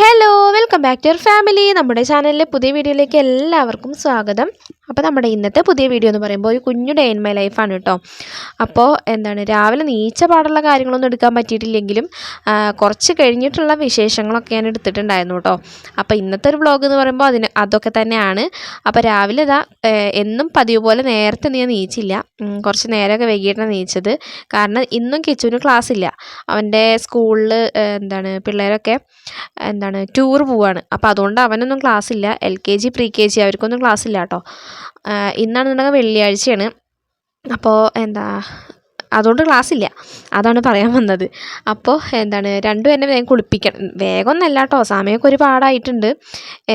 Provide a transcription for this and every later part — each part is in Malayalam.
Hello! Welcome back to your family നമ്മുടെ ചാനലിലെ പുതിയ വീഡിയോയിലേക്ക് എല്ലാവർക്കും സ്വാഗതം. അപ്പോൾ നമ്മുടെ ഇന്നത്തെ പുതിയ വീഡിയോ എന്ന് പറയുമ്പോൾ ഒരു കുഞ്ഞു ഡേ ഇൻ മൈ ലൈഫാണ് കേട്ടോ അപ്പോൾ എന്താണ് രാവിലെ നീച്ച പാടുള്ള കാര്യങ്ങളൊന്നും എടുക്കാൻ പറ്റിയിട്ടില്ലെങ്കിലും കുറച്ച് കഴിഞ്ഞിട്ടുള്ള വിശേഷങ്ങളൊക്കെ ഞാൻ എടുത്തിട്ടുണ്ടായിരുന്നു കേട്ടോ അപ്പോൾ ഇന്നത്തെ ഒരു ബ്ലോഗ് എന്ന് പറയുമ്പോൾ അതിന് അതൊക്കെ തന്നെയാണ്. അപ്പോൾ രാവിലെ ഇതാ എന്നും പതിവ് പോലെ നേരത്തെ ഞാൻ നീച്ചില്ല. കുറച്ച് നേരമൊക്കെ വൈകിട്ടാണ് നീച്ചത്. കാരണം ഇന്നും കിച്ചുവിന് ക്ലാസ് ഇല്ല. അവന്റെ സ്കൂളിൽ എന്താണ് പിള്ളേരൊക്കെ എന്താണ് ടൂർ പോവാണ്. അപ്പോൾ അതുകൊണ്ട് അവനൊന്നും ക്ലാസ് ഇല്ല. L K G pre K G അവർക്കൊന്നും ക്ലാസ് ഇല്ല കേട്ടോ ഇന്നാണെന്നുണ്ടെങ്കിൽ വെള്ളിയാഴ്ചയാണ്. അപ്പോൾ എന്താ അതുകൊണ്ട് ക്ലാസ് ഇല്ല അതാണ് പറയാൻ വന്നത്. അപ്പോൾ എന്താണ് രണ്ടും എന്നെ വേഗം കുളിപ്പിക്കണം. വേഗം ഒന്നല്ല കേട്ടോ സമയമൊക്കെ ഒരുപാടായിട്ടുണ്ട്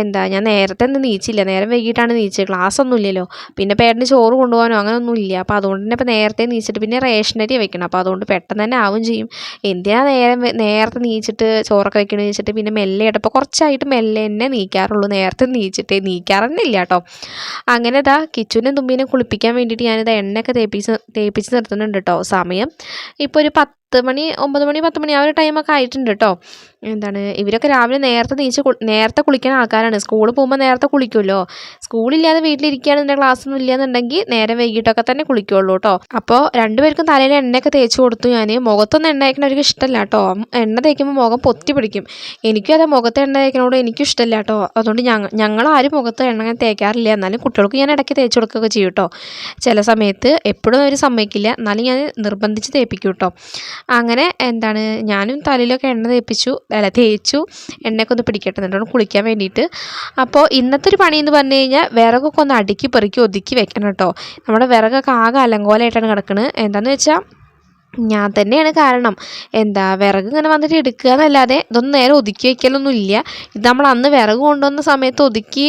എന്താ ഞാൻ നേരത്തെ ഒന്നും നീച്ചില്ല. നേരം വൈകിട്ടാണ് നീച്ചത്. ക്ലാസ് ഒന്നും ഇല്ലല്ലോ പിന്നെ പേരന് ചോറ് കൊണ്ടുപോകാനോ അങ്ങനെ ഒന്നും ഇല്ല അപ്പോൾ അതുകൊണ്ട് തന്നെ ഇപ്പോൾ നേരത്തെ നീച്ചിട്ട് പിന്നെ റേഷനരി വെക്കണം. അപ്പോൾ അതുകൊണ്ട് പെട്ടെന്ന് തന്നെ ആവും ചെയ്യും. എന്തിനാ നേരം നേരത്തെ നീച്ചിട്ട് ചോറൊക്കെ വെക്കണമെന്ന് വെച്ചിട്ട് പിന്നെ മെല്ലെ ഇപ്പോൾ കുറച്ചായിട്ട് മെല്ലെ തന്നെ നീക്കാറുള്ളൂ. നേരത്തെ നീച്ചിട്ടേ നീക്കാറന്നില്ല കേട്ടോ അങ്ങനെ ഇതാ കിച്ചുവിനും തുമ്പിനും കുളിപ്പിക്കാൻ വേണ്ടിയിട്ട് ഞാനിത് എണ്ണയൊക്കെ തേപ്പിച്ച് തേപ്പിച്ച് നിർത്തുന്നുണ്ട് കേട്ടോ സമയം. ഇപ്പോൾ ഒരു പത്ത് മണി ഒമ്പത് മണി പത്ത് മണി ആ ഒരു ടൈമൊക്കെ ആയിട്ടുണ്ട് കേട്ടോ എന്താണ് ഇവരൊക്കെ രാവിലെ നേരത്തെ നീച്ച് നേരത്തെ കുളിക്കുന്ന ആൾക്കാരാണ്. സ്കൂളിൽ പോകുമ്പോൾ നേരത്തെ കുളിക്കുമല്ലോ സ്കൂളില്ലാതെ വീട്ടിലിരിക്കുകയാണെന്നുണ്ടെങ്കിൽ ക്ലാസ്സൊന്നും ഇല്ലയെന്നുണ്ടെങ്കിൽ നേരെ വൈകിട്ടൊക്കെ തന്നെ കുളിക്കുള്ളൂ കേട്ടോ അപ്പോൾ രണ്ടുപേർക്കും തലയിൽ എണ്ണയൊക്കെ തേച്ച് കൊടുത്തു ഞാൻ മുഖത്തൊന്നും എണ്ണ തേക്കണ അവർക്ക് ഇഷ്ടമല്ല കേട്ടോ എണ്ണ തേക്കുമ്പോൾ മുഖം പൊത്തി പിടിക്കും. എനിക്കും അതെ മുഖത്ത് എണ്ണ തേക്കണോട് എനിക്കും ഇഷ്ടമല്ല കേട്ടോ അതുകൊണ്ട് ഞങ്ങൾ ആരും മുഖത്ത് എണ്ണ അങ്ങനെ തേക്കാറില്ല. എന്നാലും കുട്ടികൾക്ക് ഞാൻ ഇടയ്ക്ക് തേച്ച് കൊടുക്കുകയൊക്കെ ചെയ്യും കേട്ടോ ചില സമയത്ത് എപ്പോഴും അവർ സമ്മതിക്കില്ല. എന്നാലും ഞാൻ നിർബന്ധിച്ച് തേപ്പിക്കും കേട്ടോ അങ്ങനെ എന്താണ് ഞാനും തലയിലൊക്കെ എണ്ണ തേപ്പിച്ചു അല്ല തേച്ചു എണ്ണയൊക്കെ ഒന്ന് പിടിക്കട്ടെ കുളിക്കാൻ വേണ്ടിയിട്ട്. അപ്പോൾ ഇന്നത്തെ ഒരു പണി എന്ന് പറഞ്ഞു കഴിഞ്ഞാൽ വിറകൊക്കെ ഒന്ന് അടുക്കി പെറുക്കി ഒതുക്കി വെക്കണം കേട്ടോ. നമ്മുടെ വിറകൊക്കെ ആകെ അലങ്കോലമായിട്ടാണ് കിടക്കുന്നത് എന്താണെന്ന് വെച്ചാൽ ഞാൻ തന്നെയാണ് കാരണം. എന്താ വിറക് ഇങ്ങനെ വന്നിട്ട് എടുക്കുക എന്നല്ലാതെ ഇതൊന്നും നേരെ ഒതുക്കി വയ്ക്കലൊന്നും ഇല്ല. ഇത് നമ്മൾ അന്ന് വിറക് കൊണ്ടുവന്ന സമയത്ത് ഒതുക്കി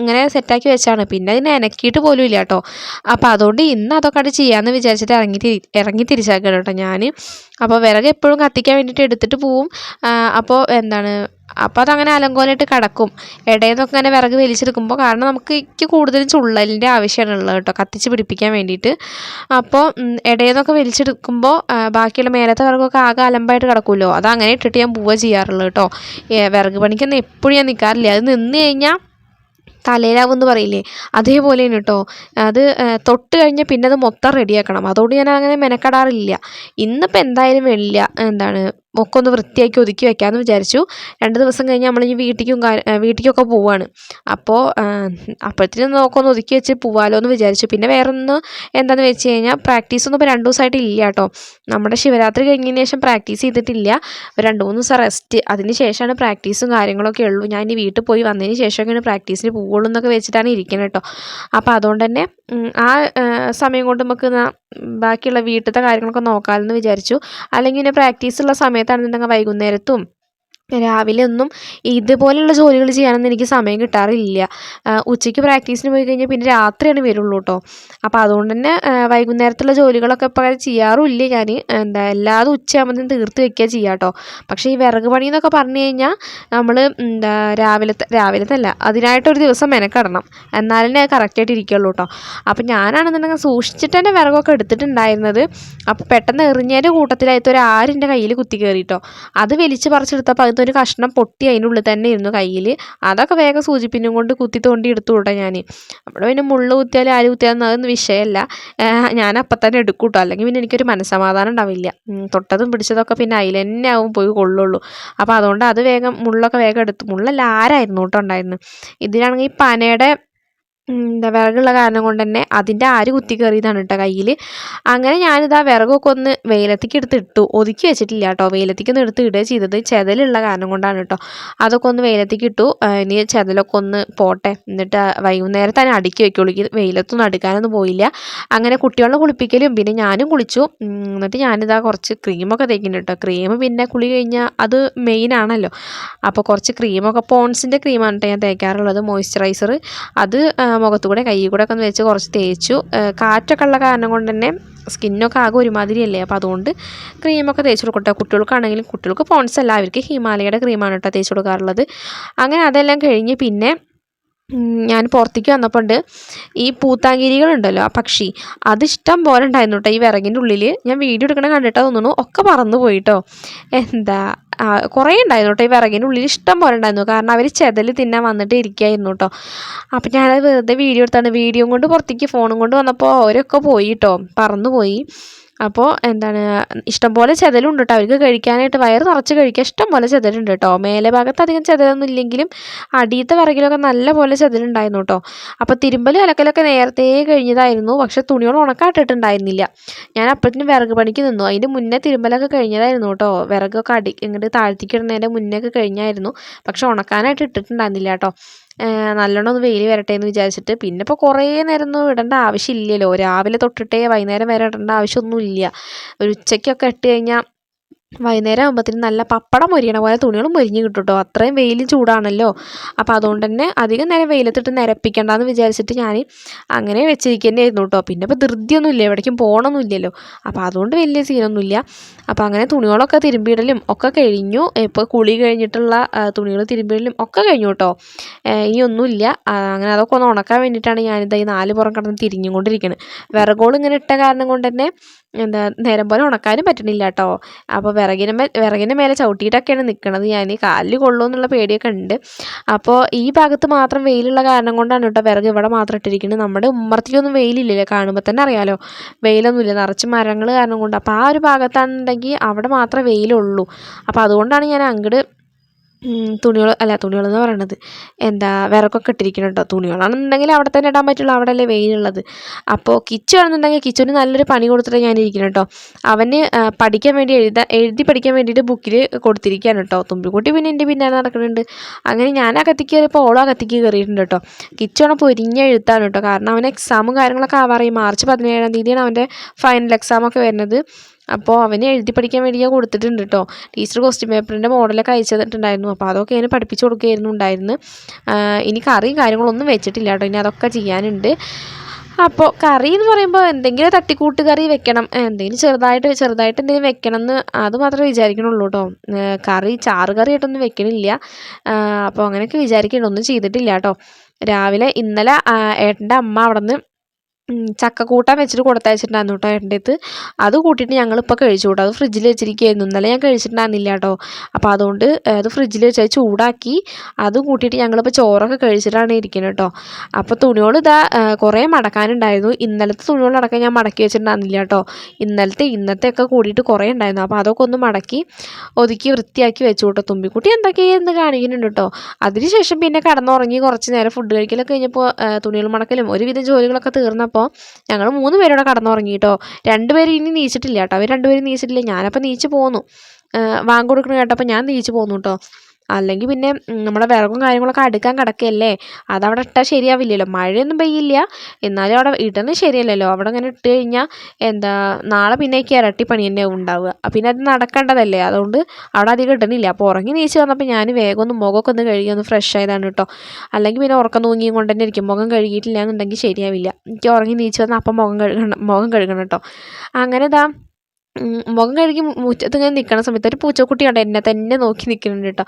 ഇങ്ങനെ സെറ്റാക്കി വെച്ചാണ്. പിന്നെ അതിനെ എനക്കിയിട്ട് പോലും ഇല്ല കേട്ടോ. അപ്പോൾ അതുകൊണ്ട് ഇന്ന് അതൊക്കെ അത് ചെയ്യാമെന്ന് വിചാരിച്ചിട്ട് ഇറങ്ങി തിരി ഇറങ്ങി തിരിച്ചാക്കണം കേട്ടോ ഞാൻ അപ്പോൾ വിറക് എപ്പോഴും കത്തിക്കാൻ വേണ്ടിയിട്ട് എടുത്തിട്ട് പോവും. അപ്പോൾ എന്താണ് അപ്പോൾ അതങ്ങനെ അലങ്കോലായിട്ട് കിടക്കും. ഇടയിൽ നിന്നൊക്കെ ഇങ്ങനെ വിറക് വലിച്ചെടുക്കുമ്പോൾ കാരണം നമുക്ക് എനിക്ക് കൂടുതലും ചുള്ളലിന്റെ ആവശ്യമാണ് ഉള്ളത് കേട്ടോ. കത്തിച്ച് പിടിപ്പിക്കാൻ വേണ്ടിയിട്ട്. അപ്പോൾ ഇടയിൽ നിന്നൊക്കെ വലിച്ചെടുക്കുമ്പോൾ ബാക്കിയുള്ള മേലത്തെ വിറകൊക്കെ ആകെ അലമ്പായിട്ട് കിടക്കുമല്ലോ. അത് അങ്ങനെ ഇട്ടിട്ട് ഞാൻ പോവുക ചെയ്യാറുള്ളത് കേട്ടോ. വിറക് പണിക്കൊന്നും എപ്പോഴും ഞാൻ നിൽക്കാറില്ല അത് നിന്ന് കഴിഞ്ഞാൽ തലയിലാവും എന്ന് പറയില്ലേ? അതേപോലെയാണ് കേട്ടോ. അത് തൊട്ട് കഴിഞ്ഞാൽ പിന്നെ അത് മൊത്തം റെഡിയാക്കണം അതുകൊണ്ട് ഞാൻ അങ്ങനെ മെനക്കെടാറില്ല. ഇന്നിപ്പോൾ എന്തായാലും വെള്ളില്ല എന്താണ് ഒക്കെ ഒന്ന് വൃത്തിയാക്കി ഒതുക്കി വെക്കാമെന്ന് വിചാരിച്ചു. രണ്ട് ദിവസം കഴിഞ്ഞ് നമ്മൾ ഈ വീട്ടിലേക്കും വീട്ടിലേക്കൊക്കെ പോവാണ്. അപ്പോൾ അപ്പോഴത്തേനും നോക്കൊന്ന് ഒതുക്കി വെച്ച് പോവാലോ എന്ന് വിചാരിച്ചു. പിന്നെ വേറൊന്ന് എന്താണെന്ന് വെച്ച് കഴിഞ്ഞാൽ പ്രാക്ടീസ് ഒന്നും ഇപ്പോൾ രണ്ട് ദിവസമായിട്ട് ഇല്ല കേട്ടോ. നമ്മുടെ ശിവരാത്രി കഴിഞ്ഞതിന് ശേഷം പ്രാക്ടീസ് ചെയ്തിട്ടില്ല. രണ്ട് മൂന്ന് ദിവസം റെസ്റ്റ്. അതിന് ശേഷമാണ് പ്രാക്ടീസും കാര്യങ്ങളൊക്കെ ഉള്ളൂ. ഞാൻ ഇനി വീട്ടിൽ പോയി വന്നതിന് ശേഷമൊക്കെയാണ് പ്രാക്ടീസിന് പോവുള്ളൂ എന്നൊക്കെ വെച്ചിട്ടാണ് ഇരിക്കുന്നത് കേട്ടോ. അപ്പോൾ അതുകൊണ്ട് തന്നെ ആ സമയം കൊണ്ട് നമുക്ക് ബാക്കിയുള്ള വീട്ടിലത്തെ കാര്യങ്ങളൊക്കെ നോക്കാമെന്ന് വിചാരിച്ചു. അല്ലെങ്കിൽ പിന്നെ പ്രാക്ടീസ് ഉള്ള സമയത്താണെന്നുണ്ടെങ്കിൽ വൈകുന്നേരത്തും രാവിലെ ഒന്നും ഇതുപോലെയുള്ള ജോലികൾ ചെയ്യാനൊന്നും എനിക്ക് സമയം കിട്ടാറില്ല. ഉച്ചയ്ക്ക് പ്രാക്ടീസിന് പോയി കഴിഞ്ഞാൽ പിന്നെ രാത്രിയാണ് വരുള്ളൂ കേട്ടോ അപ്പോൾ അതുകൊണ്ട് തന്നെ വൈകുന്നേരത്തുള്ള ജോലികളൊക്കെ ഇപ്പോൾ ചെയ്യാറുമില്ല. ഞാൻ എന്താ എല്ലാതും ഉച്ചയാകുമ്പോഴത്തേനും തീർത്ത് വെക്കുക ചെയ്യുക കേട്ടോ പക്ഷേ ഈ വിറക് പണി എന്നൊക്കെ പറഞ്ഞു കഴിഞ്ഞാൽ നമ്മൾ എന്താ രാവിലത്തെ രാവിലത്തെ അല്ല അതിനായിട്ടൊരു ദിവസം മെനക്കെടണം. എന്നാലേ കറക്റ്റായിട്ട് ഇരിക്കുള്ളൂ കേട്ടോ അപ്പോൾ ഞാനാണെന്നുണ്ടെങ്കിൽ സൂക്ഷിച്ചിട്ട് തന്നെ വിറകൊക്കെ എടുത്തിട്ടുണ്ടായിരുന്നത്. അപ്പോൾ പെട്ടെന്ന് എറിഞ്ഞതിന്റെ കൂട്ടത്തിലായിട്ട് ഒരു ആരിന്റെ കയ്യിൽ കുത്തി കയറിട്ടോ അത് വലിച്ച് പറിച്ചെടുത്തപ്പോൾ അതിൽ ഒരു കഷ്ണം പൊട്ടി അതിന്റെ ഉള്ളിൽ തന്നെ ഇരുന്നു കയ്യിൽ. അതൊക്കെ വേഗം സൂചിപ്പിന്നും കൊണ്ട് കുത്തി തോണ്ടി എടുത്തു വിട്ടാ ഞാൻ. അവിടെ പിന്നെ മുള്ളു കുത്തിയാലും ആര് കുത്തിയാലും അതൊന്നും വിഷയമല്ല. ഞാൻ അപ്പം തന്നെ എടുക്കൂട്ടോ അല്ലെങ്കിൽ പിന്നെ എനിക്കൊരു മനസ്സമാധാനം ഉണ്ടാവില്ല. തൊട്ടതും പിടിച്ചതൊക്കെ പിന്നെ അതിൽ തന്നെ ആവും പോയി കൊള്ളുള്ളൂ. അപ്പോൾ അതുകൊണ്ട് അത് വേഗം മുള്ളൊക്കെ വേഗം എടുത്തു. മുള്ളല്ല ആരായിരുന്നു കേട്ടോ ഉണ്ടായിരുന്നു ഇതിലാണെങ്കിൽ ഈ പനയുടെ എന്താ വിറകുള്ള കാരണം കൊണ്ട് തന്നെ അതിന്റെ ആര് കുത്തി കയറിയതാണ് കേട്ടോ കയ്യിൽ അങ്ങനെ ഞാനിതാ വിറകൊക്കെ ഒന്ന് വെയിലത്തേക്ക് എടുത്ത് ഇട്ടു. ഒതുക്കി വെച്ചിട്ടില്ല കേട്ടോ. വെയിലത്തേക്കൊന്ന് എടുത്ത് ഇടുക ചെയ്തത്. ചെതലുള്ള കാരണം കൊണ്ടാണ് കേട്ടോ. അതൊക്കെ ഒന്ന് വെയിലത്തേക്ക് ഇട്ടു. ഇനി ചെതലൊക്കെ ഒന്ന് പോട്ടെ. എന്നിട്ട് വൈകുന്നേരം തന്നെ അടുക്കി വെക്കുള്ളൂ. വെയിലത്തൊന്നും അടുക്കാനൊന്നും പോയില്ല. അങ്ങനെ കുട്ടികളെ കുളിപ്പിക്കലും പിന്നെ ഞാനും കുളിച്ചു. എന്നിട്ട് ഞാനിതാ കുറച്ച് ക്രീമൊക്കെ തേക്കുന്നുണ്ട് കേട്ടോ. ക്രീം പിന്നെ കുളി കഴിഞ്ഞാൽ അത് മെയിൻ ആണല്ലോ. അപ്പോൾ കുറച്ച് ക്രീമൊക്കെ പോൺസിന്റെ ക്രീമാണ് കേട്ടോ ഞാൻ തേക്കാറുള്ളത്. മോയ്സ്ചറൈസർ അത് മുഖത്തു കൂടെ കൈ കൂടെ ഒക്കെ ഒന്ന് വെച്ച് കുറച്ച് തേച്ചു. കാറ്റൊക്കെ ഉള്ള കാരണം കൊണ്ട് തന്നെ സ്കിന്നൊക്കെ ആകെ ഒരുമാതിരിയല്ലേ? അപ്പോൾ അതുകൊണ്ട് ക്രീമൊക്കെ തേച്ച് കൊടുക്കട്ടെ. കുട്ടികൾക്കാണെങ്കിലും കുട്ടികൾക്ക് പോൺസ് അല്ല അവർക്ക് ഹിമാലയയുടെ ക്രീമാണ് കേട്ടോ തേച്ച് കൊടുക്കാറുള്ളത്. അങ്ങനെ അതെല്ലാം കഴിഞ്ഞ് പിന്നെ ഞാൻ പുറത്തേക്ക് വന്നപ്പോൾ ഉണ്ട് ഈ പൂത്താങ്കിരികളുണ്ടല്ലോ ആ പക്ഷി അത് ഇഷ്ടം പോലെ ഉണ്ടായിരുന്നു കേട്ടോ ഈ വിറകിന്റെ ഉള്ളിൽ ഞാൻ വീഡിയോ എടുക്കണ കണ്ടിട്ടാ തോന്നുന്നു ഒക്കെ പറന്നു പോയിട്ടോ എന്താ കുറേ ഉണ്ടായിരുന്നു കേട്ടോ ഈ വിറകിന്റെ ഉള്ളിൽ. ഇഷ്ടം പോലെ ഉണ്ടായിരുന്നു. കാരണം അവർ ചെതൽ തിന്നാൻ വന്നിട്ട് ഇരിക്കുകയായിരുന്നു കേട്ടോ. അപ്പം ഞാനത് വെറുതെ വീഡിയോ എടുത്താണ്. വീഡിയോ കൊണ്ട് പുറത്തേക്ക് ഫോണും കൊണ്ട് വന്നപ്പോൾ അവരൊക്കെ പോയി കേട്ടോ. പറന്നു പോയി അപ്പോൾ എന്താണ് ഇഷ്ടംപോലെ ചെതലുണ്ട് കേട്ടോ അവർക്ക് കഴിക്കാനായിട്ട് വയറ് നിറച്ച് കഴിക്കാൻ ഇഷ്ടംപോലെ ചെതലുണ്ട് കേട്ടോ മേലെ ഭാഗത്ത് അധികം ചെതലൊന്നും ഇല്ലെങ്കിലും അടിയത്തെ വിറകിലൊക്കെ നല്ല പോലെ ചെതലുണ്ടായിരുന്നു കേട്ടോ. അപ്പോൾ തിരുമ്പലും അലക്കലൊക്കെ നേരത്തെ കഴിഞ്ഞതായിരുന്നു. പക്ഷേ തുണിയോട് ഉണക്കാട്ടിട്ടുണ്ടായിരുന്നില്ല. ഞാൻ അപ്പോഴത്തേനും വിറക് പണിക്ക് നിന്നു. അതിന്റെ മുന്നേ തിരുമ്പലൊക്കെ കഴിഞ്ഞതായിരുന്നു കേട്ടോ. വിറകൊക്കെ അടി ഇങ്ങോട്ട് താഴ്ത്തിക്കിടുന്നതിന്റെ മുന്നേ ഒക്കെ കഴിഞ്ഞായിരുന്നു. പക്ഷെ ഉണക്കാനായിട്ട് ഇട്ടിട്ടുണ്ടായിരുന്നില്ല കേട്ടോ. നല്ലോണം ഒന്ന് വെയിൽ വരട്ടെ എന്ന് വിചാരിച്ചിട്ട്. പിന്നെ ഇപ്പോൾ കുറേ നേരം ഒന്നും ഇടേണ്ട ആവശ്യമില്ലല്ലോ. രാവിലെ തൊട്ടിട്ടേ വൈകുന്നേരം വരെ ഇടേണ്ട ആവശ്യമൊന്നുമില്ല. ഒരു ഉച്ചയ്ക്കൊക്കെ ഇട്ട് കഴിഞ്ഞാൽ വൈകുന്നേരം ആകുമ്പോഴത്തേനും നല്ല പപ്പടം മൊരിയണ പോലെ തുണികൾ മൊരിഞ്ഞ് കിട്ടും കേട്ടോ അത്രയും വെയിലും ചൂടാണല്ലോ. അപ്പോൾ അതുകൊണ്ട് തന്നെ അധികം നേരം വെയിലത്തിട്ട് നിരപ്പിക്കണ്ടെന്ന് വിചാരിച്ചിട്ട് ഞാൻ അങ്ങനെ വെച്ചിരിക്കുന്നതായിരുന്നു കേട്ടോ പിന്നെ ഇപ്പോൾ ധൃതിയൊന്നുമില്ല. എവിടേക്കും പോകണമൊന്നുമില്ലല്ലോ അപ്പോൾ അതുകൊണ്ട് വലിയ സീനൊന്നുമില്ല. അപ്പോൾ അങ്ങനെ തുണികളൊക്കെ തിരുമ്പിയിടലും ഒക്കെ കഴിഞ്ഞു. ഇപ്പോൾ കുളി കഴിഞ്ഞിട്ടുള്ള തുണികൾ തിരുമ്പിയിടലും ഒക്കെ കഴിഞ്ഞു കേട്ടോ ഇനി ഒന്നുമില്ല. അങ്ങനെ അതൊക്കെ ഒന്ന് ഉണക്കാൻ വേണ്ടിയിട്ടാണ് ഞാനിതായി നാല് പുറം കിടന്ന് തിരിഞ്ഞുകൊണ്ടിരിക്കുന്നത് വിറകോൾ ഇങ്ങനെ ഇട്ട കാരണം കൊണ്ട് തന്നെ എന്താ നേരം പോലെ ഉണക്കാനും പറ്റണില്ല കേട്ടോ അപ്പോൾ വിറകിന് മേ വിറകിന്റെ മേലെ ചവിട്ടിയിട്ടൊക്കെയാണ് നിൽക്കുന്നത് ഞാൻ കാലിൽ കൊള്ളൂ എന്നുള്ള പേടിയൊക്കെ ഉണ്ട്. അപ്പോൾ ഈ ഭാഗത്ത് മാത്രം വെയിലുള്ള കാരണം കൊണ്ടാണ് കേട്ടോ വിറക് ഇവിടെ മാത്രം ഇട്ടിരിക്കുന്നത് നമ്മുടെ ഉമ്മറത്തേക്കൊന്നും വെയിലില്ലല്ലോ. കാണുമ്പോൾ തന്നെ അറിയാലോ. വെയിലൊന്നുമില്ല. നിറച്ച് മരങ്ങൾ കാരണം കൊണ്ട്. അപ്പോൾ ആ ഒരു ഭാഗത്താണെന്നുണ്ടെങ്കിൽ അവിടെ മാത്രമേ വെയിലുള്ളൂ. അപ്പോൾ അതുകൊണ്ടാണ് ഞാൻ അങ്ങോട്ട് തുണികൾ അല്ല തുണികളെന്ന് പറയണത്. എന്താ വിറകൊക്കെ ഇട്ടിരിക്കണം കേട്ടോ തുണികളാണെന്നുണ്ടെങ്കിൽ അവിടെ തന്നെ ഇടാൻ പറ്റുള്ളൂ. അവിടെ അല്ലേ വെയിലുള്ളത് അപ്പോൾ കിച്ചു ആണെന്നുണ്ടെങ്കിൽ കിച്ചുവിന് നല്ലൊരു പണി കൊടുത്തിട്ട് ഞാൻ ഇരിക്കണം കേട്ടോ അവന് പഠിക്കാൻ വേണ്ടി എഴുതാ എഴുതി പഠിക്കാൻ വേണ്ടിയിട്ട് ബുക്കിൽ കൊടുത്തിരിക്കുകയാണ് കേട്ടോ തുമ്പിക്കുട്ടി പിന്നെ എന്റെ പിന്നാലെ നടക്കുന്നുണ്ട് അങ്ങനെ ഞാൻ ആ കത്തിക്ക് കയറിയപ്പോൾ ഓളോ ആ കത്തിക്ക് കയറിയിട്ടുണ്ട് കേട്ടോ കിച്ചുവാണ് പൊരിഞ്ഞ എഴുത്താണ് കേട്ടോ കാരണം അവന് എക്സാമും കാര്യങ്ങളൊക്കെ ആവാറായി. മാർച്ച് പതിനേഴാം തീയതിയാണ് അവന്റെ ഫൈനൽ എക്സാമൊക്കെ വരുന്നത്. അപ്പോൾ അവന് എഴുതി പഠിക്കാൻ വേണ്ടി ഞാൻ കൊടുത്തിട്ടുണ്ട് കേട്ടോ ടീച്ചർ ക്വസ്റ്റ്യൻ പേപ്പറിന്റെ മോഡലൊക്കെ അയച്ചു തന്നിട്ടുണ്ടായിരുന്നു. അപ്പോൾ അതൊക്കെ ഞാൻ പഠിപ്പിച്ചു കൊടുക്കുകയായിരുന്നു ഉണ്ടായിരുന്നു. ഇനി കറിയും കാര്യങ്ങളൊന്നും വെച്ചിട്ടില്ല കേട്ടോ ഇനി അതൊക്കെ ചെയ്യാനുണ്ട്. അപ്പോൾ കറി എന്ന് പറയുമ്പോൾ എന്തെങ്കിലും തട്ടിക്കൂട്ട് കറി വെക്കണം. എന്തെങ്കിലും ചെറുതായിട്ട് ചെറുതായിട്ട് എന്തെങ്കിലും വെക്കണം എന്ന് അത് മാത്രമേ വിചാരിക്കണുള്ളൂ കേട്ടോ കറി ചാറ് കറി ആയിട്ടൊന്നും വെക്കണില്ല. അപ്പോൾ അങ്ങനെയൊക്കെ വിചാരിക്കേണ്ട. ഒന്നും ചെയ്തിട്ടില്ല കേട്ടോ രാവിലെ ഇന്നലെ ഏട്ടന്റെ അമ്മ അവിടെ നിന്ന് ചക്കക്കൂട്ടാൻ വെച്ചിട്ട് കൊടുത്തയച്ചിട്ടുണ്ടായിരുന്നു കേട്ടോ എന്റെ അടുത്ത് അത് കൂട്ടിയിട്ട് ഞങ്ങളിപ്പോൾ കഴിച്ചു കേട്ടോ അത് ഫ്രിഡ്ജിൽ വെച്ചിരിക്കുകയായിരുന്നു ഇന്നലെ ഞാൻ കഴിച്ചിട്ടുണ്ടായിരുന്നില്ല കേട്ടോ അപ്പോൾ അതുകൊണ്ട് അത് ഫ്രിഡ്ജിൽ വെച്ച് ചൂടാക്കി അത് കൂട്ടിയിട്ട് ഞങ്ങളിപ്പോൾ ചോറൊക്കെ കഴിച്ചിട്ടാണ് ഇരിക്കുന്നത് കേട്ടോ അപ്പോൾ തുണികൾ ഇതാ കുറേ മടക്കാനുണ്ടായിരുന്നു. ഇന്നലത്തെ തുണികൾ അടക്കം ഞാൻ മടക്കി വെച്ചിട്ടുണ്ടായിരുന്നില്ല കേട്ടോ ഇന്നലത്തെ ഇന്നത്തെ ഒക്കെ കൂടിയിട്ട് കുറേ ഉണ്ടായിരുന്നു. അപ്പോൾ അതൊക്കെ ഒന്ന് മടക്കി ഒതുക്കി വൃത്തിയാക്കി വെച്ചു കേട്ടോ തുമ്പിക്കുട്ടി എന്തൊക്കെയെന്ന് കാണിക്കുന്നുണ്ട് കേട്ടോ അതിനുശേഷം പിന്നെ കടന്നുറങ്ങി കുറച്ച് നേരം ഫുഡ് കഴിക്കലൊക്കെ കഴിഞ്ഞപ്പോൾ തുണികൾ മടക്കലും ഒരുവിധം ജോലികളൊക്കെ തീർന്നപ്പോൾ ഞങ്ങൾ മൂന്ന് പേരോടെ കടന്നുറങ്ങി കേട്ടോ രണ്ടുപേരും ഇനി നീച്ചിട്ടില്ല കേട്ടോ. അവർ രണ്ടുപേരും നീച്ചിട്ടില്ല. ഞാനപ്പോൾ നീച്ച് പോന്നു. വാങ്ങി കൊടുക്കണ കേട്ടപ്പോൾ ഞാൻ നീച്ച് പോന്നു കേട്ടോ. അല്ലെങ്കിൽ പിന്നെ നമ്മുടെ വിറകും കാര്യങ്ങളൊക്കെ അടുക്കാൻ കിടക്കുകയല്ലേ അതവിടെ ഇട്ടാൽ ശരിയാവില്ലല്ലോ. മഴയൊന്നും പെയ്യില്ല. എന്നാലും അവിടെ ഇടുന്നത് ശരിയല്ലല്ലോ. അവിടെ അങ്ങനെ ഇട്ട് കഴിഞ്ഞാൽ എന്താ നാളെ പിന്നേക്ക് ഇരട്ടി പണി തന്നെ ഉണ്ടാവുക. പിന്നെ അത് നടക്കേണ്ടതല്ലേ? അതുകൊണ്ട് അവിടെ അധികം ഇടണില്ല അപ്പോൾ ഉറങ്ങി നീച്ച് വന്നപ്പോൾ ഞാൻ വേഗം ഒന്ന് മുഖമൊക്കെ ഒന്ന് കഴുകി ഒന്ന് ഫ്രഷ് ആയതാണ് കേട്ടോ. അല്ലെങ്കിൽ പിന്നെ ഉറക്കം തൂങ്ങിയും കൊണ്ട് തന്നെ ഇരിക്കും. മുഖം കഴുകിയിട്ടില്ല എന്നുണ്ടെങ്കിൽ ശരിയാവില്ല. എനിക്ക് ഉറങ്ങി നീച്ച് വന്നാൽ അപ്പം മുഖം കഴുകണം മുഖം കഴുകണം കേട്ടോ. അങ്ങനെ ഇതാ മുഖം കഴുകി മുറ്റത്ത് ഇങ്ങനെ നിൽക്കണ സമയത്ത് ഒരു പൂച്ചക്കുട്ടി കണ്ടോ എന്നെ തന്നെ നോക്കി നിൽക്കുന്നുണ്ട് കേട്ടോ.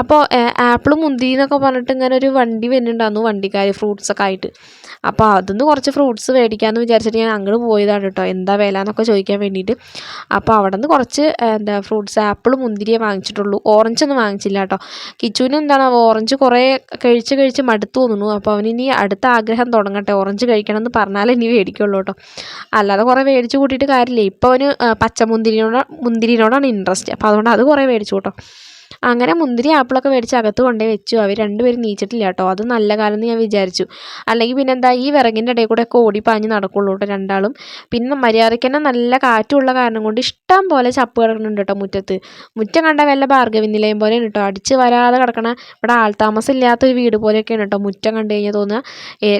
അപ്പോൾ ആപ്പിൾ മുന്തിരി എന്നൊക്കെ പറഞ്ഞിട്ട് ഇങ്ങനെ ഒരു വണ്ടി വരുന്നുണ്ടായിരുന്നു വണ്ടിക്കാർ ഫ്രൂട്ട്സൊക്കെ ആയിട്ട്. അപ്പോൾ അതിന്ന് കുറച്ച് ഫ്രൂട്ട്സ് മേടിക്കാമെന്ന് വിചാരിച്ചിട്ട് ഞാൻ അങ്ങോട്ട് പോയതാണ് കേട്ടോ. എന്താ വില എന്നൊക്കെ ചോദിക്കാൻ വേണ്ടിയിട്ട്. അപ്പോൾ അവിടെ നിന്ന് കുറച്ച് എന്താ ഫ്രൂട്ട്സ് ആപ്പിൾ മുന്തിരിയെ വാങ്ങിച്ചിട്ടുള്ളൂ. ഓറഞ്ച് ഒന്നും വാങ്ങിച്ചില്ല കേട്ടോ. കിച്ചുവിന് എന്താണ് ഓറഞ്ച് കുറേ കഴിച്ച് കഴിച്ച് മടുത്തു തോന്നുന്നു. അപ്പോൾ അവനിനി അടുത്ത ആഗ്രഹം തുടങ്ങട്ടെ. ഓറഞ്ച് കഴിക്കണം എന്ന് പറഞ്ഞാലേ ഇനി മേടിക്കുള്ളൂ കേട്ടോ. അല്ലാതെ കുറേ മേടിച്ച് കൂട്ടിയിട്ട് കാര്യമില്ല. ഇപ്പോൾ അവന് പച്ചമുന്തിരിനോട് മുന്തിരിനോടാണ് ഇൻട്രസ്റ്റ് അപ്പോൾ അതുകൊണ്ട് അത് കുറേ മേടിച്ചു കേട്ടോ. അങ്ങനെ മുന്തിരി ആപ്പിളൊക്കെ മേടിച്ച് അകത്ത് കൊണ്ടുപോയി വെച്ചു. അവർ രണ്ടുപേരും നീച്ചിട്ടില്ല കേട്ടോ. അത് നല്ല കാലം എന്ന് ഞാൻ വിചാരിച്ചു. അല്ലെങ്കിൽ പിന്നെ എന്താ ഈ വിറകിന്റെ ഇടയിൽ കൂടെ ഒക്കെ ഓടിപ്പാഞ്ഞ് നടക്കുള്ളൂ കേട്ടോ രണ്ടാളും. പിന്നെ മര്യാദയ്ക്ക് തന്നെ നല്ല കാറ്റുള്ള കാരണം കൊണ്ട് ഇഷ്ടം പോലെ ചപ്പ് കിടക്കുന്നുണ്ട് കേട്ടോ മുറ്റത്ത്. മുറ്റം കണ്ട വല്ല ഭാർഗവി നിലയം പോലെയാണ് കേട്ടോ. അടിച്ച് വരാതെ കിടക്കണ ഇവിടെ ആൾതാമസം ഇല്ലാത്തൊരു വീട് പോലെയൊക്കെയാണ് കേട്ടോ മുറ്റം കണ്ടു കഴിഞ്ഞാൽ തോന്നുക.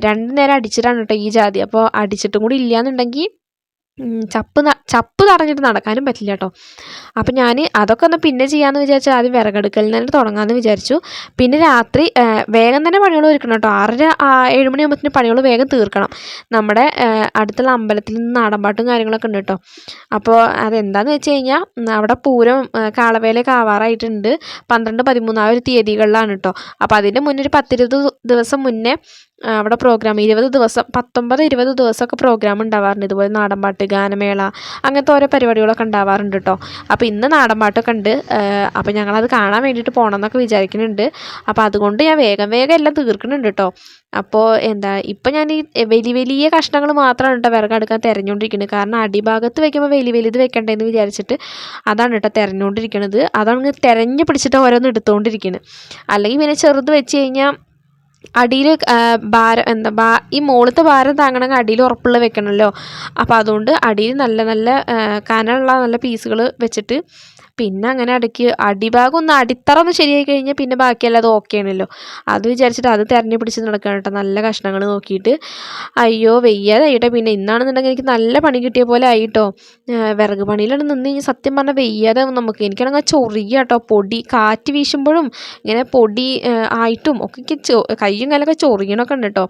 രണ്ടു നേരം അടിച്ചിട്ടാണ് കേട്ടോ ഈ ജാതി. അപ്പോൾ അടിച്ചിട്ടും കൂടി ഇല്ലയെന്നുണ്ടെങ്കിൽ ചപ്പ് ചപ്പ് തടഞ്ഞിട്ട് നടക്കാനും പറ്റില്ല കേട്ടോ അപ്പം ഞാൻ അതൊക്കെ ഒന്ന് പിന്നെ ചെയ്യാമെന്ന് വിചാരിച്ചാൽ ആദ്യം വിറകെടുക്കലിൽ നിന്ന് തുടങ്ങാമെന്ന് വിചാരിച്ചു. പിന്നെ രാത്രി വേഗം തന്നെ പണികൾ ഒരുക്കണം കേട്ടോ ആറര ഏഴ് മണിയാകുമ്പോഴത്തേന് പണികൾ വേഗം തീർക്കണം. നമ്മുടെ അടുത്തുള്ള അമ്പലത്തിൽ നിന്ന് നാടൻപാട്ടും കാര്യങ്ങളൊക്കെ ഉണ്ട് കേട്ടോ അപ്പോൾ അതെന്താണെന്ന് വെച്ച് കഴിഞ്ഞാൽ അവിടെ പൂരം കാളവേലയൊക്കെ ആവാറായിട്ടുണ്ട്. പന്ത്രണ്ട് പതിമൂന്നാം ഒരു തീയതികളിലാണ് കേട്ടോ അപ്പോൾ അതിന്റെ മുന്നേ ഒരു പത്തിരുപത് ദിവസം മുന്നേ അവിടെ പ്രോഗ്രാം ഇരുപത് ദിവസം പത്തൊമ്പത് ഇരുപത് ദിവസമൊക്കെ പ്രോഗ്രാം ഉണ്ടാവാറുണ്ട്. ഇതുപോലെ നാടൻപാട്ട് ഗാനമേള അങ്ങനത്തെ ഓരോ പരിപാടികളൊക്കെ ഉണ്ടാവാറുണ്ട് കേട്ടോ. അപ്പോൾ ഇന്ന് നാടൻപാട്ടൊക്കെ ഉണ്ട്. അപ്പോൾ ഞങ്ങളത് കാണാൻ വേണ്ടിയിട്ട് പോകണം എന്നൊക്കെ വിചാരിക്കുന്നുണ്ട്. അപ്പോൾ അതുകൊണ്ട് ഞാൻ വേഗം വേഗം എല്ലാം തീർക്കുന്നുണ്ട് കേട്ടോ. അപ്പോൾ എന്താ ഇപ്പം ഞാൻ ഈ വലിയ വലിയ കഷ്ണങ്ങൾ മാത്രമാണ് കേട്ടോ വിറകടുക്കാൻ തിരഞ്ഞുകൊണ്ടിരിക്കുന്നത്. കാരണം അടിഭാഗത്ത് വെക്കുമ്പോൾ വലിയ വലിയത് വെക്കണ്ടേന്ന് വിചാരിച്ചിട്ട് അതാണ് കേട്ടോ തിരഞ്ഞുകൊണ്ടിരിക്കുന്നത് അതാണ് തിരഞ്ഞു പിടിച്ചിട്ട് ഓരോന്ന് എടുത്തുകൊണ്ടിരിക്കുന്നത് അല്ലെങ്കിൽ പിന്നെ ചെറുത് വെച്ച് കഴിഞ്ഞാൽ അടിയിൽ ഭാരം എന്താ ഭാ ഈ മുകളിലത്തെ ഭാരം താങ്ങണമെങ്കിൽ അടിയിൽ ഉറപ്പുള്ള വെക്കണമല്ലോ അപ്പോൾ അതുകൊണ്ട് അടിയിൽ നല്ല നല്ല കനമുള്ള നല്ല പീസുകൾ വെച്ചിട്ട് പിന്നെ അങ്ങനെ അടുക്കി അടിഭാഗം ഒന്ന് അടിത്തറ ഒന്ന് ശരിയായി കഴിഞ്ഞാൽ പിന്നെ ബാക്കിയെല്ലാം അത് ഓക്കെ ആണല്ലോ. അത് വിചാരിച്ചിട്ട് അത് തിരഞ്ഞു പിടിച്ച് നടക്കുകയാണ് കേട്ടോ. നല്ല കഷ്ണങ്ങൾ നോക്കിയിട്ട്. അയ്യോ വെയ്യാതായിട്ടോ. പിന്നെ ഇന്നാണെന്നുണ്ടെങ്കിൽ എനിക്ക് നല്ല പണി കിട്ടിയ പോലെ ആയിട്ടോ. വിറക് പണിയിലാണ് നിന്ന് കഴിഞ്ഞാൽ സത്യം പറഞ്ഞാൽ വെയ്യാതെ നമുക്ക് എനിക്കാണെങ്കിൽ ചൊറിയ കേട്ടോ. പൊടി കാറ്റ് വീശുമ്പോഴും ഇങ്ങനെ പൊടി ആയിട്ടും ഒക്കെ കയ്യും കാലൊക്കെ ചൊറിയണൊക്കെ ഉണ്ട് കേട്ടോ.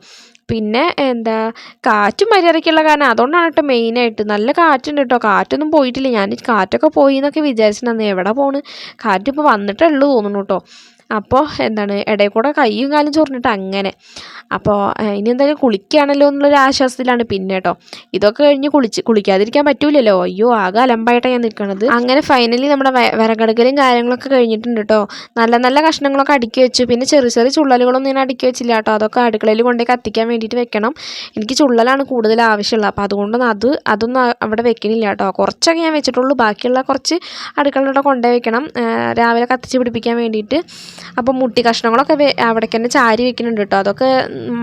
പിന്നെ എന്താ കാറ്റ് മര്യാദയ്ക്കുള്ള കാരണം അതുകൊണ്ടാണ് കേട്ടോ മെയിനായിട്ട്. നല്ല കാറ്റുണ്ട് കേട്ടോ കാറ്റൊന്നും പോയിട്ടില്ല. ഞാൻ കാറ്റൊക്കെ പോയി എന്നൊക്കെ വിചാരിച്ചിട്ടുണ്ടായിരുന്നു എവിടെ പോണ്. കാറ്റ് വന്നിട്ടേ ഉള്ളൂ തോന്നുന്നു കേട്ടോ അപ്പോൾ എന്താണ് ഇടയിൽ കൂടെ കൈയും കാലും ചൊറിഞ്ഞിട്ട് അങ്ങനെ. അപ്പോൾ ഇനി എന്തായാലും കുളിക്കുകയാണല്ലോ എന്നുള്ളൊരു ആശ്വാസത്തിലാണ് പിന്നെ കേട്ടോ ഇതൊക്കെ കഴിഞ്ഞ് കുളിച്ച് കുളിക്കാതിരിക്കാൻ പറ്റൂലല്ലോ. അയ്യോ ആകെ അലമ്പായിട്ടാണ് ഞാൻ നിൽക്കണത് അങ്ങനെ ഫൈനലി നമ്മുടെ വിറകടുക്കലും കാര്യങ്ങളൊക്കെ കഴിഞ്ഞിട്ടുണ്ട് കേട്ടോ നല്ല നല്ല കഷ്ണങ്ങളൊക്കെ അടുക്കി വെച്ചു. പിന്നെ ചെറിയ ചെറിയ ചുള്ളലുകളൊന്നും ഞാൻ അടുക്കി വെച്ചില്ല കേട്ടോ അതൊക്കെ അടുക്കളയിൽ കൊണ്ടേ കത്തിക്കാൻ വേണ്ടിയിട്ട് വെക്കണം. എനിക്ക് ചുള്ളലാണ് കൂടുതൽ ആവശ്യമുള്ളത്. അപ്പോൾ അതുകൊണ്ടൊന്നും അത് അതൊന്നും അവിടെ വെക്കണില്ല കേട്ടോ കുറച്ചൊക്കെ ഞാൻ വെച്ചിട്ടുള്ളൂ. ബാക്കിയുള്ള കുറച്ച് അടുക്കളയുടെ കൊണ്ടേ വെക്കണം. രാവിലെ കത്തിച്ച് പിടിപ്പിക്കാൻ വേണ്ടിയിട്ട്. അപ്പോൾ മുട്ടി കഷ്ണങ്ങളൊക്കെ അവിടേക്ക് തന്നെ ചാരി വെക്കുന്നുണ്ട് കേട്ടോ. അതൊക്കെ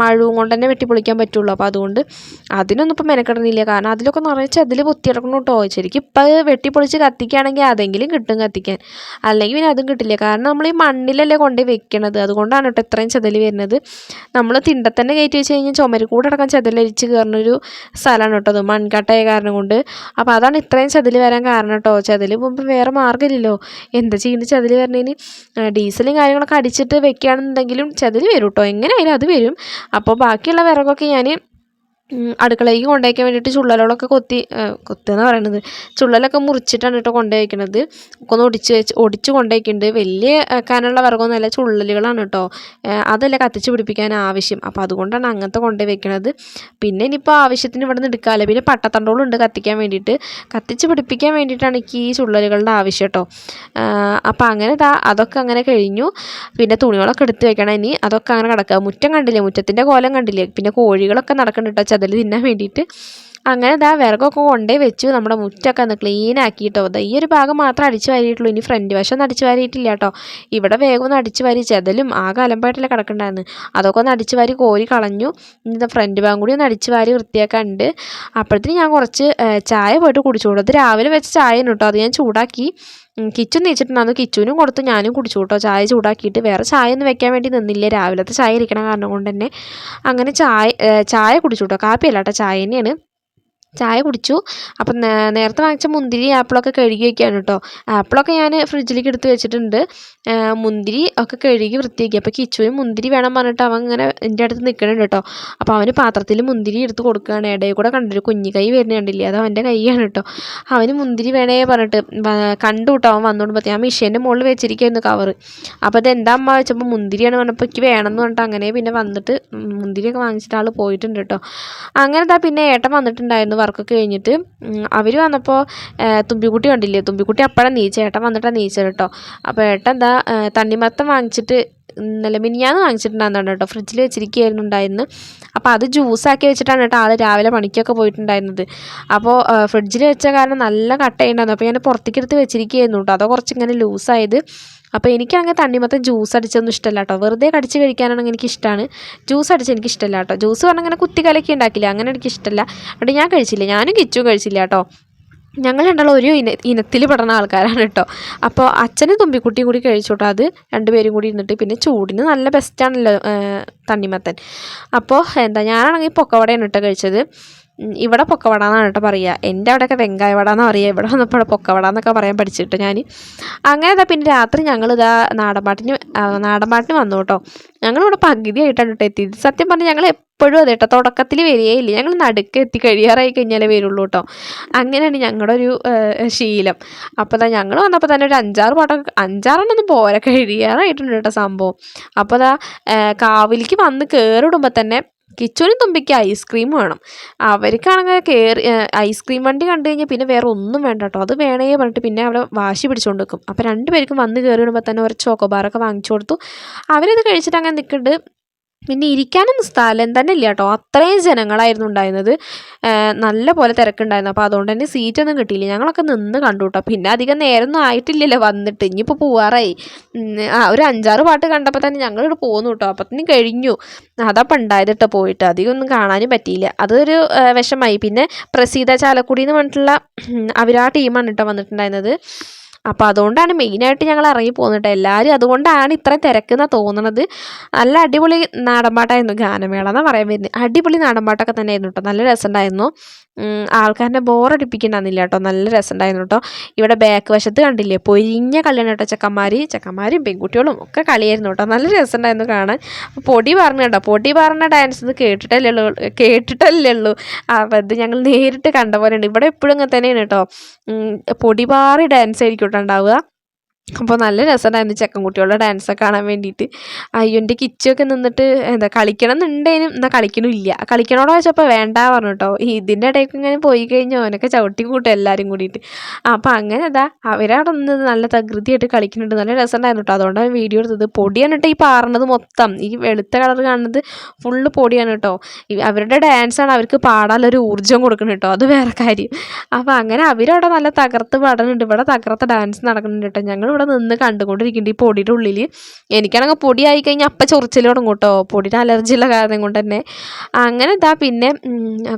മഴവും കൊണ്ട് തന്നെ വെട്ടിപ്പൊളിക്കാൻ പറ്റുള്ളൂ. അപ്പോൾ അതുകൊണ്ട് അതിനൊന്നും ഇപ്പോൾ മെനക്കെടുന്നില്ല. കാരണം അതിലൊക്കെ നിറയെ ചെതിൽ പൊത്തിയിടക്കണം കേട്ടോ. ശരിക്കും ഇപ്പോൾ വെട്ടിപ്പൊളിച്ച് കത്തിക്കുകയാണെങ്കിൽ അതെങ്കിലും കിട്ടും കത്തിക്കാൻ. അല്ലെങ്കിൽ പിന്നെ അതും കിട്ടില്ല. കാരണം നമ്മൾ ഈ മണ്ണിലല്ലേ കൊണ്ടുപോയി വെക്കണത്. അതുകൊണ്ടാണ് കേട്ടോ ഇത്രയും ചെതൽ വരുന്നത്. നമ്മൾ തിണ്ട തന്നെ കയറ്റി വെച്ച് കഴിഞ്ഞാൽ ചുമര് കൂടെ അടക്കം ചെതലരിച്ച് കയറുന്നൊരു സ്ഥലമാണ് കേട്ടോ അത്. മൺകട്ടയ കാരണം കൊണ്ട്. അപ്പോൾ അതാണ് ഇത്രയും ചെതൽ വരാൻ കാരണം കേട്ടോ. ചെതൽ പോകുമ്പോൾ വേറെ മാർഗമില്ലല്ലോ. എന്താ ചെയ്യുന്നത് ചെതൽ വരണേന്? ഡീസലും കാര്യങ്ങളൊക്കെ അടിച്ചിട്ട് വെക്കുകയാണെന്നുണ്ടെങ്കിലും ചെതൽ വരും കേട്ടോ എങ്ങനെയായാലും അത് വരും. അപ്പോൾ ബാക്കിയുള്ള വിറകൊക്കെ ഞാൻ അടുക്കളയ്ക്ക് കൊണ്ടുവയ്ക്കാൻ വേണ്ടിയിട്ട് ചുള്ളലുകളൊക്കെ കൊത്തി കൊത്തുക എന്ന് പറയണത്. ചുള്ളലൊക്കെ മുറിച്ചിട്ടാണ് കേട്ടോ കൊണ്ടുപോയിക്കണത്. ഒക്കെ ഒന്ന് ഒടിച്ച് വെച്ച് ഒടിച്ച് കൊണ്ടുപോയിക്കുന്നുണ്ട് വലിയ ഏഹ്, കനമുള്ള വിറകൊന്നുമല്ല ചുള്ളലുകളാണ് കേട്ടോ. അതല്ല കത്തിച്ച് പിടിപ്പിക്കാൻ ആവശ്യം. അപ്പോൾ അതുകൊണ്ടാണ് അങ്ങനത്തെ കൊണ്ടുപോയി വെക്കണത്. പിന്നെ ഇനിയിപ്പോൾ ആവശ്യത്തിന് ഇവിടെ നിന്ന് എടുക്കാമല്ലോ പിന്നെ പട്ടത്തണ്ടോളുണ്ട് കത്തിക്കാൻ വേണ്ടിയിട്ട്. കത്തിച്ച് പിടിപ്പിക്കാൻ വേണ്ടിയിട്ടാണ് എനിക്ക് ഈ ചുള്ളലുകളുടെ ആവശ്യം കേട്ടോ. അപ്പോൾ അങ്ങനെ ദാ അതൊക്കെ അങ്ങനെ കഴിഞ്ഞു. പിന്നെ തുണികളൊക്കെ എടുത്ത് വെക്കണം ഇനി. അതൊക്കെ അങ്ങനെ കിടക്കുക മുറ്റം കണ്ടില്ലേ? മുറ്റത്തിന്റെ കോലം കണ്ടില്ലേ? പിന്നെ കോഴികളൊക്കെ നടക്കുന്നുണ്ട് കേട്ടോ. ചതൽ തിന്നാൻ വേണ്ടിയിട്ട്. അങ്ങനെ ഇതാ വിറകൊക്കെ കൊണ്ടേ വെച്ചു. നമ്മുടെ മുറ്റൊക്കെ ഒന്ന് ക്ലീൻ ആക്കിയിട്ടോ. ഈ ഒരു ഭാഗം മാത്രം അടിച്ചു വാരിയിട്ടുള്ളൂ. ഇനി ഫ്രണ്ട് വശം അടിച്ചു വാരിയിട്ടില്ല കേട്ടോ. ഇവിടെ വേഗം ഒന്ന് അടിച്ചു വാരി ചെതലും ആകെ അലമ്പായിട്ടല്ലേ കിടക്കണ്ടായിരുന്നു. അതൊക്കെ ഒന്ന് അടിച്ചു വാരി കോരി കളഞ്ഞു. ഇനി ദാ ഫ്രണ്ട് ഭാഗം കൂടി ഒന്ന് അടിച്ചു വാരി വൃത്തിയാക്കാണ്ട്. അപ്പോഴത്തേന് ഞാൻ കുറച്ച് ചായ പോയിട്ട് കുടിച്ചു കൊടുത്തു രാവിലെ വെച്ച ചായ കേട്ടോ. അത് ഞാൻ ചൂടാക്കി. കിച്ചു നീച്ചിട്ടുണ്ടായിരുന്നു കിച്ചുവിനും കൊടുത്ത്. ഞാനും കുടിച്ചു കേട്ടോ. ചായ ചൂടാക്കിയിട്ട് വേറെ ചായ ഒന്നും വെക്കാൻ വേണ്ടി നിന്നില്ല. രാവിലത്തെ ചായ ഇരിക്കണ കാരണം കൊണ്ട് തന്നെ അങ്ങനെ ചായ ചായ കുടിച്ചു കേട്ടോ. കാപ്പിയല്ല കേട്ടോ. ചായ തന്നെയാണ്. ചായ കുടിച്ചു. അപ്പം നേരത്തെ വാങ്ങിച്ച മുന്തിരി ആപ്പിളൊക്കെ കഴുകി വയ്ക്കുകയാണ് കേട്ടോ ആപ്പിളൊക്കെ ഞാൻ ഫ്രിഡ്ജിലേക്ക് എടുത്ത് വെച്ചിട്ടുണ്ട്. മുന്തിരി ഒക്കെ കഴുകി വൃത്തിയാക്കി. അപ്പോൾ കിച്ചുവിൽ മുന്തിരി വേണം പറഞ്ഞിട്ട് അവൻ ഇങ്ങനെ എന്റെ അടുത്ത് നിൽക്കണുണ്ട് കേട്ടോ അപ്പോൾ അവന് പാത്രത്തിൽ മുന്തിരി എടുത്ത് കൊടുക്കുകയാണ്. ഇടയിൽ കൂടെ കണ്ടൊരു കുഞ്ഞു കൈ വരുന്ന കണ്ടില്ലേ? അത് അവന്റെ കൈയാണ് കേട്ടോ അവന് മുന്തിരി വേണേ പറഞ്ഞിട്ട് കണ്ടു കേട്ടോ അവൻ വന്നുകൊണ്ട് ഞാൻ മിഷീന്റെ മുകളിൽ വെച്ചിരിക്കുകയായിരുന്നു കവറ്. അപ്പോൾ അത് എന്താ അമ്മ വെച്ചപ്പോൾ മുന്തിരിയാണ് പറഞ്ഞപ്പോൾ എനിക്ക് വേണമെന്ന് പറഞ്ഞിട്ട് അങ്ങനെ പിന്നെ വന്നിട്ട് മുന്തിരിയൊക്കെ വാങ്ങിച്ചിട്ട് ആൾ പോയിട്ടുണ്ട് കേട്ടോ അങ്ങനെ പിന്നെ ഏട്ടൻ വന്നിട്ടുണ്ടായിരുന്നു. വർക്കൊക്കെ കഴിഞ്ഞിട്ട് അവർ വന്നപ്പോൾ തുമ്പിക്കുട്ടി കണ്ടില്ലേ? തുമ്പിക്കുട്ടി അപ്പോഴാണ് നീച്ച ഏട്ടൻ വന്നിട്ടാണ് നീച്ചത് കേട്ടോ അപ്പോൾ ഏട്ടൻ എന്താ തണ്ണിമത്തം വാങ്ങിച്ചിട്ട് ഇന്നലെ മിനിഞ്ഞാന്ന് വാങ്ങിച്ചിട്ടുണ്ടായിരുന്നു കേട്ടോ ഫ്രിഡ്ജിൽ വെച്ചിരിക്കുകയായിരുന്നു ഉണ്ടായിരുന്നു. അപ്പോൾ അത് ജ്യൂസാക്കി വെച്ചിട്ടാണ് കേട്ടോ ആൾ രാവിലെ പണിക്കൊക്കെ പോയിട്ടുണ്ടായിരുന്നത്. അപ്പോൾ ഫ്രിഡ്ജിൽ വെച്ച കാരണം നല്ല കട്ടയുണ്ടായിരുന്നു അപ്പോൾ ഞാൻ പുറത്തേക്ക് എടുത്ത് വെച്ചിരിക്കുകയായിരുന്നു കേട്ടോ അതോ കുറച്ചിങ്ങനെ ലൂസായത്. അപ്പോൾ എനിക്കങ്ങനെ തണ്ണിമത്തം ജ്യൂസ് അടിച്ചൊന്നും ഇഷ്ടമല്ല കേട്ടോ. വെറുതെ കടിച്ച് കഴിക്കാനാണെങ്കിൽ എനിക്ക് ഇഷ്ടമാണ് ജ്യൂസ് അടിച്ച് എനിക്ക് ഇഷ്ടമല്ല കേട്ടോ. ജ്യൂസ് പറഞ്ഞാൽ അങ്ങനെ കുത്തി കലക്കി ഉണ്ടാക്കില്ല. അങ്ങനെ എനിക്ക് ഇഷ്ടമല്ല. അവിടെ ഞാൻ കഴിച്ചില്ല. ഞാനും കിച്ചും കഴിച്ചില്ല കേട്ടോ. ഞങ്ങൾ രണ്ടാളും ഒരു ഇന ഇനത്തിൽ പെടുന്ന ആൾക്കാരാണ് കേട്ടോ. അപ്പോൾ അച്ഛനും തുമ്പിക്കുട്ടിയും കൂടി കഴിച്ചു കേട്ടോ. അത് രണ്ടുപേരും കൂടി ഇരുന്നിട്ട് പിന്നെ ചൂടിന് നല്ല ബെസ്റ്റാണല്ലോ തണ്ണിമത്തൻ അപ്പോൾ എന്താ ഞാനാണെങ്കിൽ പൊക്കവടയാണ് കേട്ടോ കഴിച്ചത്. ഇവിടെ പൊക്കവട എന്നാണ് കേട്ടോ പറയുക എന്റെ അവിടെയൊക്കെ വെങ്കായ വട എന്നാണ് പറയുക ഇവിടെ വന്നപ്പോൾ പൊക്കവട എന്നൊക്കെ പറയാൻ പഠിച്ചിട്ട് ഞാൻ അങ്ങനെ ഇതാ പിന്നെ രാത്രി ഞങ്ങൾ ഇതാ നാടൻപാട്ടിന് നാടൻപാട്ടിന് വന്നു കേട്ടോ. ഞങ്ങളിവിടെ പകുതിയായിട്ടാണ് കേട്ടോ എത്തിയത്. സത്യം പറഞ്ഞാൽ ഞങ്ങൾ എപ്പോഴും അതെ കേട്ടോ തുടക്കത്തിൽ വരികയില്ല ഞങ്ങൾ നടുക്ക് എത്തി കഴിയാറായി കഴിഞ്ഞാലേ വരുള്ളൂ കേട്ടോ. അങ്ങനെയാണ് ഞങ്ങളുടെ ഒരു ശീലം. അപ്പോൾ ദാ ഞങ്ങൾ വന്നപ്പോൾ തന്നെ ഒരു അഞ്ചാറ് പാട്ടം അഞ്ചാറെണ്ണൊന്നും പോരാ. കഴിയാറായിട്ടുണ്ട് കേട്ടോ സംഭവം. അപ്പോൾ ഏഹ്, കാവിലേക്ക് വന്ന് കയറിടുമ്പോൾ തന്നെ കിച്ചുവിനും തുമ്പിക്ക് ഐസ്ക്രീം വേണം. അവർക്കാണെങ്കിൽ കയറി ഐസ്ക്രീം വണ്ടി കണ്ടു കഴിഞ്ഞാൽ പിന്നെ വേറെ ഒന്നും വേണ്ട കേട്ടോ. അത് വേണേ പറഞ്ഞിട്ട് പിന്നെ അവിടെ വാശി പിടിച്ചുകൊണ്ട് നിൽക്കും അപ്പോൾ രണ്ടുപേർക്കും വന്ന് കയറി വിടുമ്പോൾ തന്നെ ഒരു ചോക്കോബാറൊക്കെ വാങ്ങിച്ചു കൊടുത്തു. അവരത് കഴിച്ചിട്ട് അങ്ങനെ നിൽക്കുന്നുണ്ട് പിന്നെ ഇരിക്കാനൊന്നും സ്ഥലം തന്നെ ഇല്ല കേട്ടോ. അത്രയും ജനങ്ങളായിരുന്നു ഉണ്ടായിരുന്നത്. നല്ല പോലെ തിരക്കുണ്ടായിരുന്നു. അപ്പോൾ അതുകൊണ്ട് തന്നെ സീറ്റൊന്നും കിട്ടിയില്ല. ഞങ്ങളൊക്കെ നിന്ന് കണ്ടു കേട്ടോ പിന്നെ അധികം നേരമൊന്നും ആയിട്ടില്ലല്ലോ വന്നിട്ട്. ഇനിയിപ്പോൾ പോവാറായി. ആ ഒരു അഞ്ചാറ് പാട്ട് കണ്ടപ്പോൾ തന്നെ ഞങ്ങളിവിടെ പോകുന്നു കേട്ടോ അപ്പം തന്നെ കഴിഞ്ഞു. അതപ്പം ഉണ്ടായത് കേട്ടോ പോയിട്ട്. അധികം ഒന്നും കാണാനും പറ്റിയില്ല. അതൊരു വിഷമായി. പിന്നെ പ്രസീത ചാലക്കുടി എന്ന് പറഞ്ഞിട്ടുള്ള അവരാ ടീമാണ് കേട്ടോ വന്നിട്ടുണ്ടായിരുന്നത്. അപ്പോൾ അതുകൊണ്ടാണ് മെയിനായിട്ട് ഞങ്ങൾ ഇറങ്ങി പോകുന്നത് എല്ലാവരും അതുകൊണ്ടാണ് ഇത്ര തിരക്കെന്നാണ് തോന്നുന്നത്. നല്ല അടിപൊളി നാടൻപാട്ടായിരുന്നു ഗാനമേള എന്നാണ് പറയാൻ വരുന്നത് അടിപൊളി നാടൻപാട്ടൊക്കെ തന്നെയായിരുന്നു കേട്ടോ. നല്ല രസമുണ്ടായിരുന്നു. ആൾക്കാരനെ ബോറടിപ്പിക്കണ്ടെന്നില്ല കേട്ടോ. നല്ല രസമുണ്ടായിരുന്നു കേട്ടോ. ഇവിടെ ബാക്ക് വശത്ത് കണ്ടില്ലേ? പൊരിഞ്ഞ കളിയാണ് കേട്ടോ ചെക്കന്മാർ ചെക്കന്മാരും പെൺകുട്ടികളും ഒക്കെ കളിയായിരുന്നു കേട്ടോ. നല്ല രസമുണ്ടായിരുന്നു കാണാൻ. പൊടി പറഞ്ഞു കേട്ടോ പൊടി പറഞ്ഞ ഡാൻസ് കേട്ടിട്ടല്ലേ ഉള്ളൂ. കേട്ടിട്ടല്ലേ ഉള്ളൂ. അപ്പം ഇത് ഞങ്ങൾ നേരിട്ട് കണ്ട പോലെയുണ്ട്. ഇവിടെ എപ്പോഴും ഇങ്ങനെ തന്നെയാണ് കേട്ടോ. പൊടിപാറി ഡാൻസ് ആയിരിക്കും ഉണ്ടാവുക അപ്പോൾ നല്ല രസമുണ്ടായിരുന്നു ചെക്കൻകുട്ടികളുടെ ഡാൻസൊക്കെ കാണാൻ വേണ്ടിയിട്ട്. അയ്യോ എന്റെ കിച്ചൊക്കെ നിന്നിട്ട് എന്താ കളിക്കണം എന്നുണ്ടേനും എന്നാൽ കളിക്കണില്ല കളിക്കണോട് വെച്ചപ്പോൾ വേണ്ട പറഞ്ഞു കേട്ടോ ഇതിന്റെ ഇടയ്ക്ക് ഇങ്ങനെ പോയി കഴിഞ്ഞാൽ അവനൊക്കെ ചവിട്ടി കൂട്ടും എല്ലാവരും കൂടിയിട്ട്. അപ്പോൾ അങ്ങനെ അതാ അവരവിടെ നിന്ന് നല്ല തകൃതിയായിട്ട് കളിക്കുന്നുണ്ട്. നല്ല രസമുണ്ടായിരുന്നു കേട്ടോ അതുകൊണ്ടാണ് വീഡിയോ എടുത്തത്. പൊടിയാണ് കേട്ടോ ഈ പാറുന്നത് മൊത്തം. ഈ വെളുത്ത കളർ കാണുന്നത് ഫുള്ള് പൊടിയാണ് കേട്ടോ അവരുടെ ഡാൻസാണ് അവർക്ക് പാടാനൊരു ഊർജം കൊടുക്കുന്നത് കേട്ടോ അത് വേറെ കാര്യം. അപ്പോൾ അങ്ങനെ അവരവിടെ നല്ല തകർത്ത് പാടുന്നുണ്ട്. ഇവിടെ തകർത്ത ഡാൻസ് നടക്കുന്നുണ്ട് കേട്ടോ ഞങ്ങൾ ഇവിടെ നിന്ന് കണ്ടുകൊണ്ടിരിക്കുന്നുണ്ട്. ഈ പൊടിയുടെ ഉള്ളിൽ എനിക്കാണെങ്കിൽ പൊടി ആയി കഴിഞ്ഞാൽ അപ്പം ചൊറിച്ചിൽ തുടങ്ങും കേട്ടോ. പൊടിയുടെ അലർജി ഉള്ള കാരണം കൊണ്ട് തന്നെ. അങ്ങനെ ഇതാ പിന്നെ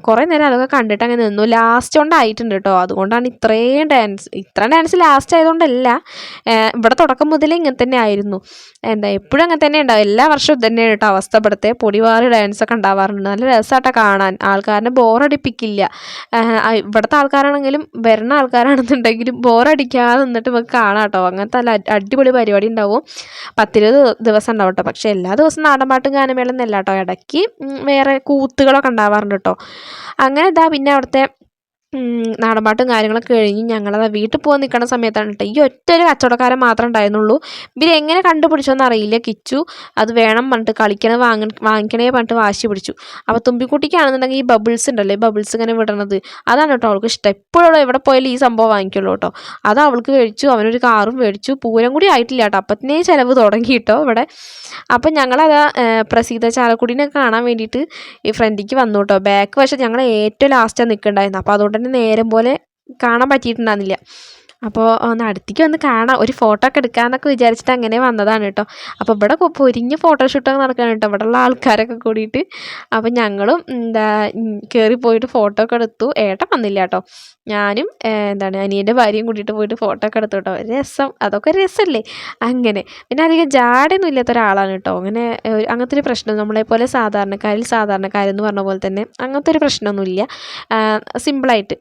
കുറേ നേരം അതൊക്കെ കണ്ടിട്ട് അങ്ങനെ നിന്നു. ലാസ്റ്റ് കൊണ്ടായിട്ടുണ്ട് കേട്ടോ. അതുകൊണ്ടാണ് ഇത്രയും ഡാൻസ് ഇത്ര ഡാൻസ് ലാസ്റ്റ് ആയതുകൊണ്ടല്ല ഇവിടെ തുടക്കം മുതലേ ഇങ്ങനെ തന്നെ ആയിരുന്നു. എന്താ എപ്പോഴും അങ്ങനെ തന്നെ ഉണ്ടാവും. എല്ലാ വർഷവും തന്നെയാണ് കേട്ടോ അവസ്ഥ. ഇവിടുത്തെ പൊടിവാറി ഡാൻസ് ഒക്കെ ഉണ്ടാവാറുണ്ട്. നല്ല രസമായിട്ടാണ് കാണാൻ. ആൾക്കാരനെ ബോറടിപ്പിക്കില്ല ഇവിടുത്തെ ആൾക്കാരാണെങ്കിലും വരുന്ന ആൾക്കാരാണെന്നുണ്ടെങ്കിലും ബോറടിക്കാതെ നിന്നിട്ട് നമുക്ക് കാണാം കേട്ടോ. അങ്ങനെ അങ്ങനത്തെ അടിപൊളി പരിപാടി ഉണ്ടാവും. പത്തിരുപത് ദിവസം ഉണ്ടാവും കേട്ടോ പക്ഷേ എല്ലാ ദിവസവും നാടൻപാട്ടും ഗാനമേളൊന്നും അല്ല കേട്ടോ ഇടയ്ക്ക് വേറെ കൂത്തുകളൊക്കെ ഉണ്ടാവാറുണ്ട് കേട്ടോ അങ്ങനെ ഇതാ പിന്നെ അവിടുത്തെ നാടൻപാട്ടും കാര്യങ്ങളൊക്കെ കഴിഞ്ഞ് ഞങ്ങളത് വീട്ടിൽ പോകാൻ നിൽക്കുന്ന സമയത്താണ് കേട്ടോ ഈ ഒറ്റ ഒരു കച്ചവടക്കാരൻ മാത്രമേ ഉണ്ടായിരുന്നുള്ളൂ. ഇവരെങ്ങനെ കണ്ടുപിടിച്ചോന്ന് അറിയില്ല. കിച്ചു അത് വേണം പറഞ്ഞിട്ട് കളിക്കണ വാങ്ങ വാങ്ങിക്കണേ പറഞ്ഞിട്ട് വാശി പിടിച്ചു. അപ്പോൾ തുമ്പിക്കുട്ടിക്കാണെന്നുണ്ടെങ്കിൽ ഈ ബബിൾസ് ഉണ്ടല്ലോ ബബിൾസ് ഇങ്ങനെ വിടണത്. അതാണ് കേട്ടോ അവൾക്ക് ഇഷ്ടം. എപ്പോഴുള്ള എവിടെ പോയാലും ഈ സംഭവം വാങ്ങിക്കുള്ളൂ കേട്ടോ അത് അവൾക്ക് കഴിച്ചു അവനൊരു കാറും മേടിച്ചു. പൂരം കൂടി ആയിട്ടില്ല കേട്ടോ അപ്പത്തിനേ ചിലവ് തുടങ്ങി കേട്ടോ ഇവിടെ. അപ്പം ഞങ്ങളത് പ്രസീത ചാലക്കുടീനെ കാണാൻ വേണ്ടിയിട്ട് ഈ ഫ്രണ്ടിക്ക് വന്നു കേട്ടോ ബാക്ക് വശം ഞങ്ങൾ ഏറ്റവും ലാസ്റ്റാണ് നിൽക്കുന്നുണ്ടായിരുന്നു അപ്പോൾ അതുകൊണ്ട് തന്നെ നേരം പോലെ കാണാൻ പറ്റിയിട്ടുണ്ടായിരുന്നില്ല. അപ്പോൾ ഒന്ന് അടുത്തേക്ക് ഒന്ന് കാണാം. ഒരു ഫോട്ടോ ഒക്കെ എടുക്കാമെന്നൊക്കെ വിചാരിച്ചിട്ട് അങ്ങനെ വന്നതാണ് കേട്ടോ. അപ്പോൾ ഇവിടെ പൊരിഞ്ഞ് ഫോട്ടോഷൂട്ടൊക്കെ നടക്കുകയാണ് കേട്ടോ. ഇവിടെ ഉള്ള ആൾക്കാരൊക്കെ കൂടിയിട്ട്. അപ്പോൾ ഞങ്ങളും എന്താ കയറി പോയിട്ട് ഫോട്ടോ ഒക്കെ എടുത്തു. ഏട്ടൻ വന്നില്ല കേട്ടോ. ഞാനും എന്താണ് അനിയന്റെ ഭാര്യയും കൂടിയിട്ട് പോയിട്ട് ഫോട്ടോ ഒക്കെ എടുത്തു കേട്ടോ. രസം. അതൊക്കെ രസമല്ലേ അങ്ങനെ. പിന്നെ അധികം ജാടയൊന്നും ഇല്ലാത്ത ഒരാളാണ് കേട്ടോ. അങ്ങനെ അങ്ങനത്തെ ഒരു പ്രശ്നം. നമ്മളെപ്പോലെ സാധാരണക്കാരിൽ സാധാരണക്കാരെന്ന് പറഞ്ഞ പോലെ തന്നെ അങ്ങനത്തെ ഒരു പ്രശ്നമൊന്നുമില്ല സിമ്പിളായിട്ട്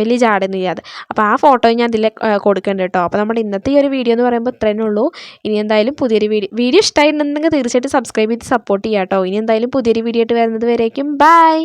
വലിയ ജാടയൊന്നും ഇല്ലാതെ. അപ്പോൾ ആ ഫോട്ടോ ഞാൻ അതിൽ കൊടുക്കേണ്ടത് കേട്ടോ അപ്പോൾ നമ്മുടെ ഇന്നത്തെ ഈ ഒരു വീഡിയോ എന്ന് പറയുമ്പോൾ ഇത്രയേ ഉള്ളൂ. ഇനി എന്തായാലും പുതിയൊരു വീഡിയോ വീഡിയോ ഇഷ്ടമായിട്ടുണ്ടെങ്കിൽ തീർച്ചയായിട്ടും സബ്സ്ക്രൈബ് ചെയ്ത് സപ്പോർട്ട് ചെയ്യാം കേട്ടോ ഇനി എന്തായാലും പുതിയൊരു വീഡിയോ ആയിട്ട് വരുന്നത് വരേക്കും. ബൈ